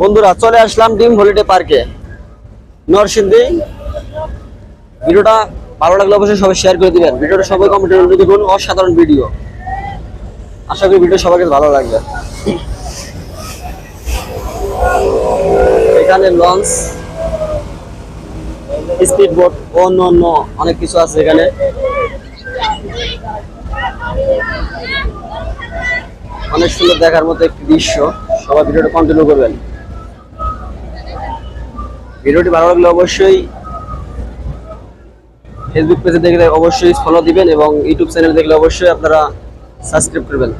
বন্ধুরা, চলে আসলাম ডিম হলিডে পার্কে। নরসিংদী। ভিডিওটা ভালো লাগলে অবশ্যই সবাই শেয়ার করে দিবেন। ভিডিওটা সবাই কমেন্টে দেখুন, অসাধারণ ভিডিও আশা করি ভিডিও সবাইকে ভালো লাগবে। এখানে লঞ্চ স্পিড বোট অন্য অন্য অনেক কিছু আছে এখানে। অনেক সুন্দর দেখার মতো একটি দৃশ্য। সবাই ভিডিওটা কন্টিনিউ করবেন। ভিডিওটি ভালো লাগলে অবশ্যই ফেসবুক পেজে দেখলে অবশ্যই ফলো দিবেন এবং ইউটিউব চ্যানেল দেখলে অবশ্যই আপনারা সাবস্ক্রাইব করবেন।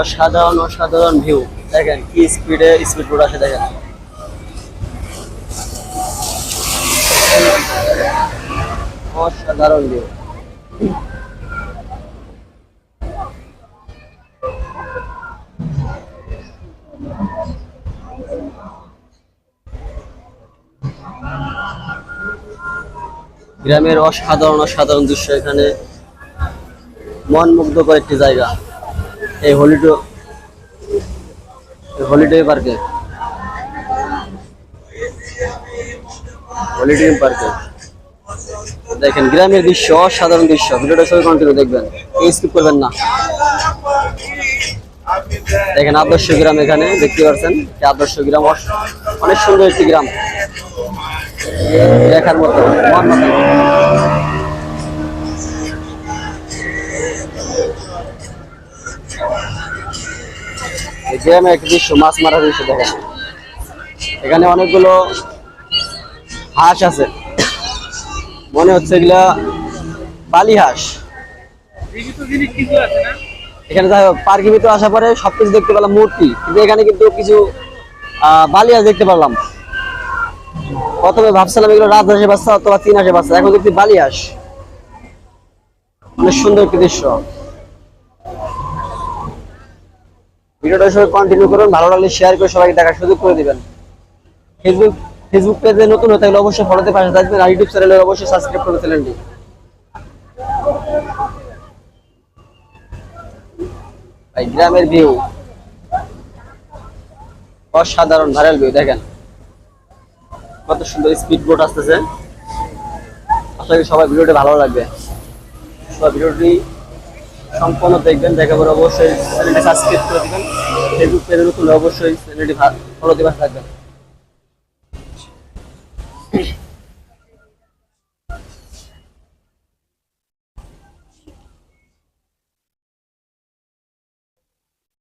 অসাধারণ অসাধারণ ভিউ দেখেন কি স্পিডে স্পিড বোট আছে দেখেন। অসাধারণ ভিউ গ্রামের অসাধারণ অসাধারণ দৃশ্য এখানে। মন মুগ্ধকর একটি জায়গা। এই হলিডে হলিডে পার্কে। হলিডে পার্কে। দেখেন, গ্রামের দৃশ্য, অসাধারণ দৃশ্য। ভিডিওটা সবাই কন্টিনিউ দেখবেন। স্কিপ করবেন না। দেখেন, আদর্শ গ্রাম এখানে, দেখতে পাচ্ছেন? আদর্শ গ্রাম অনেক সুন্দর একটি গ্রাম। দেখার মতো। মতো গ্রামে এক দৃশ্য, মাছ মারার দৃশ্য দেখেন। এখানে অনেকগুলো হাঁস আছে। মনে হচ্ছে এগুলা বালি এখানে যাই হোক ভিতরে আসার পরে সবকিছু দেখতে পেলাম মূর্তি। কিন্তু এখানে কিন্তু কিছু বালি দেখতে পেলাম প্রথমে ভাবছিলাম এগুলো রাজহাঁসের বাচ্চা অথবা তিন হাঁসের বাচ্চা। এখন দেখছি বালি হাঁস। অনেক সুন্দর একটি দৃশ্য। ভিডিওটা সবাই কন্টিনিউ করুন, ভালো লাগলে শেয়ার করে সবাইকে দেখার সুযোগ করে দিবেন। ফেসবুক ফেসবুক পেজে নতুন হতে গেলে অবশ্যই ফলোতে পাশে থাকবেন আর ইউটিউব চ্যানেলে অবশ্যই সাবস্ক্রাইব করে চ্যানেলটি ভাই, গ্রামের ভিউ অসাধারণ ভাইরাল ভিউ দেখেন। কত সুন্দর স্পিড বোট আসতেছে। আশা করি সবাই ভিডিওটি ভালো লাগবে। সবাই ভিডিওটি সম্পূর্ণ দেখবেন দেখা পরে অবশ্যই চ্যানেলটি সাবস্ক্রাইব করে দিবেন। ফেসবুক পেজে নতুন অবশ্যই চ্যানেলটি ফলো দিবার থাকবেন।